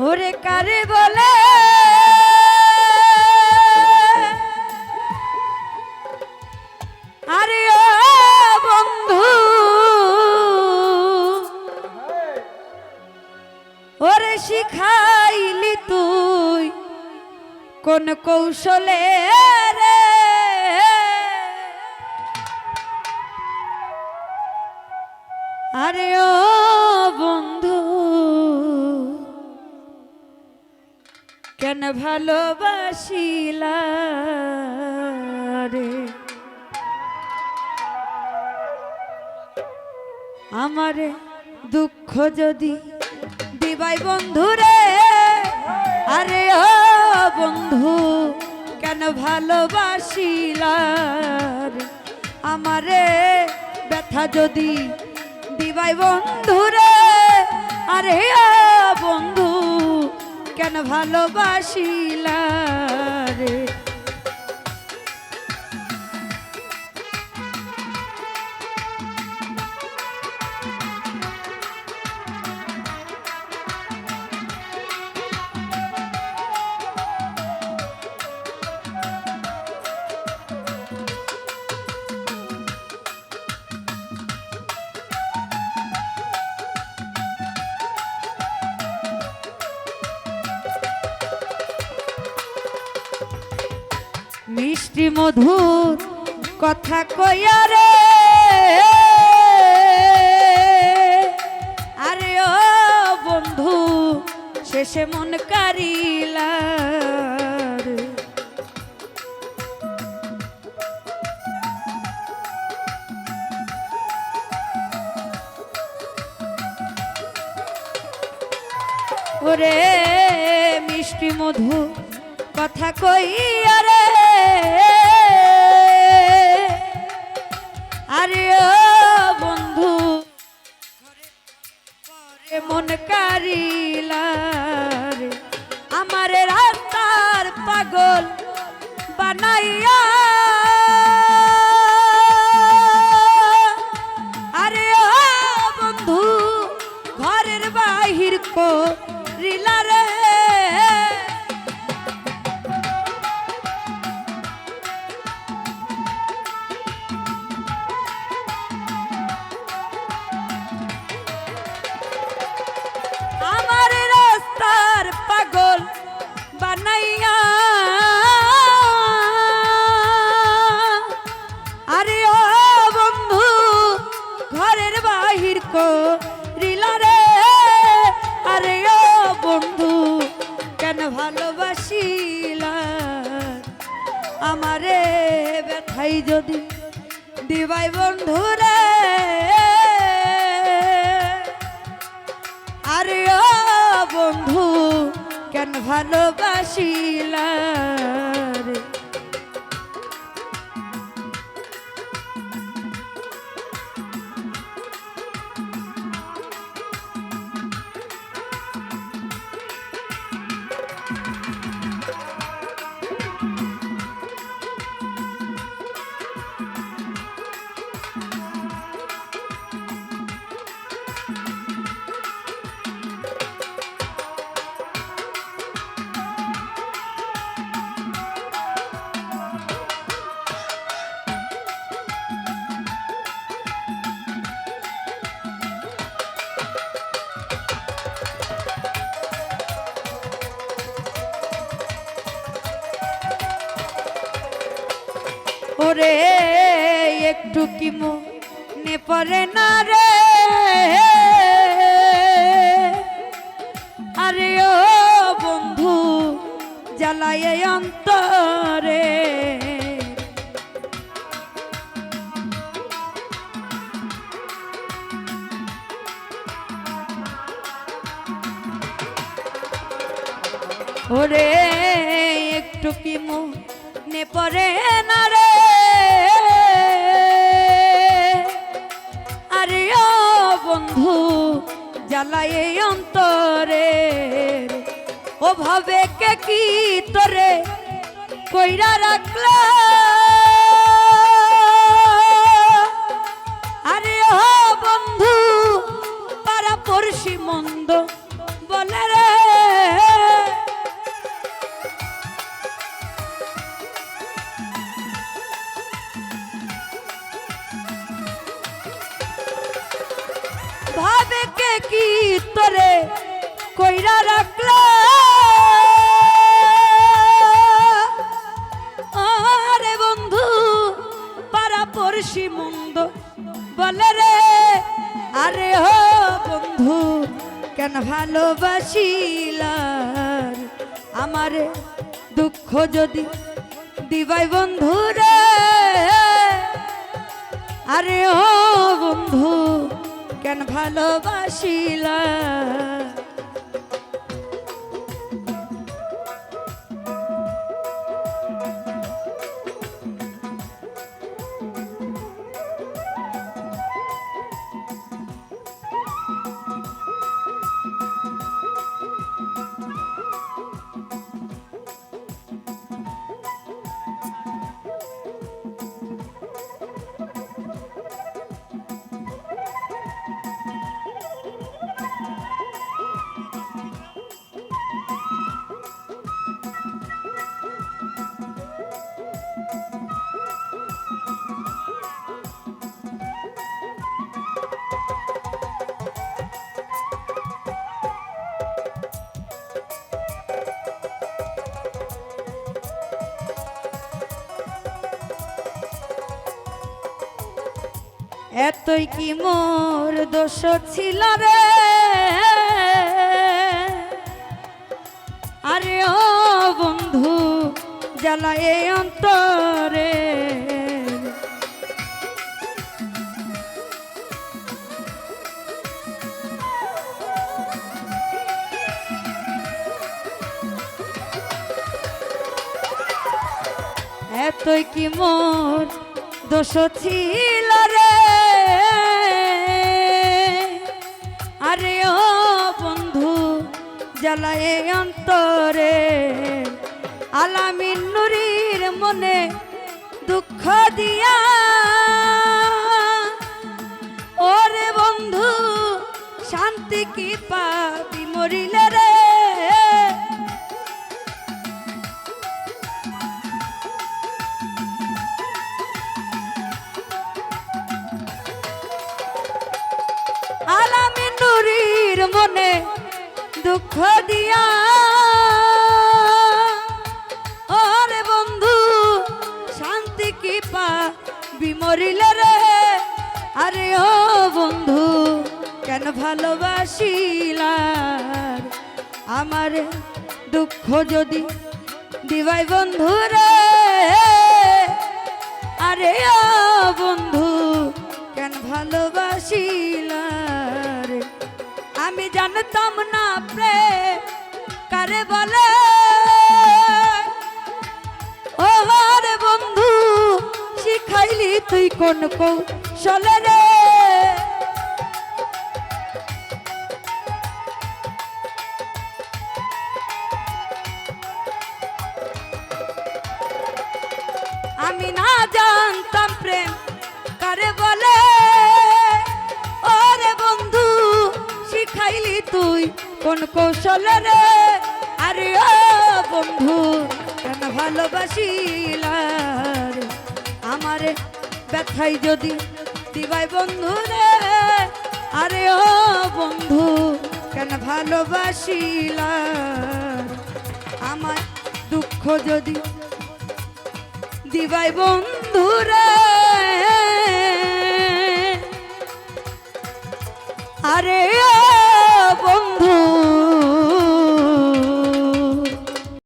ওরে কারে বলে? আরে ও বন্ধু, ওরে শিখাইলি তুই কোন কৌশলে রে? আরে ও বন্ধু কেন ভালোবাসিলা রে আমারে দুঃখ যদি দিবাই বন্ধু রে আরে ও বন্ধু, কেন ভালোবাসিলা রে আমারে ব্যথা যদি দিবাই বন্ধু রে আরে ও বন্ধু কেন ভালোবাসিলা রে? মিষ্টি মধুর কথা কইয়া রে। আরে ও বন্ধু, শেষে মন কারিলা ওরে মিষ্টি মধু কথা কইয়া রে। আরে ও বন্ধু পরে মন কারিলা আমার রাস্তার পাগল বানাইয়া করিলা রে। আরে ও বন্ধু, কেন ভালোবাসিলা আমারে ব্যথাই যদি দিবাই বন্ধু রে। আরে ও বন্ধু, কেন ভালোবাসিলা রে ওরে একটু কি মনে পড়ে না রে? আরে ও বন্ধু, জ্বালায় অন্তরে। ওরে, একটু কি মনে পড়ে না জ্বালায় অন্তরে। ও ভাবে কে কি তোরে কইরা রাখলা? আরে ও বন্ধু পারা পড়শি মন্দ। কে কি তোরে কইরা রাখলা? আরে বন্ধু, পাড়া পড়শি মন্দ বলে রে। আরে হো বন্ধু, কেন ভালোবাসিলার? আমারে দুঃখ যদি দিবাই বন্ধু রে। আরে ও বন্ধু কেন ভালোবাসিলা। এতই কি মোর দোষ ছিল রে? আরে ও বন্ধু জ্বালায় অন্তরে। এতই কি মোর দোষ ছিল বন্ধু, জ্বালায় অন্তরে আলামিন নুরির মনে দুঃখ দিয়া। ওরে বন্ধু, শান্তি কি পাবি মরিলে রে? দুঃখ দিয়া ওরে বন্ধু, শান্তি কি পা রে। আরে ও বন্ধু, কেন ভালোবাসিলার? আমার দুঃখ যদি দিবাই বন্ধু রে। আরে ও বন্ধু, কেন ভালোবাসিলার? আমি জানতাম না প্রেম কারে বলে? ও বন্ধু শিখাইলি তুই কোন কৌশলে রে? তুই কোন কৌশল রে? আরে ও বন্ধু, কেন ভালোবাসিলার? আমারে ব্যথাই যদি দিবাই বন্ধু রে? আরে ও বন্ধু, কেন ভালোবাসিলার? আমার দুঃখ যদি দিবাই বন্ধুরে আরে ও বন্ধু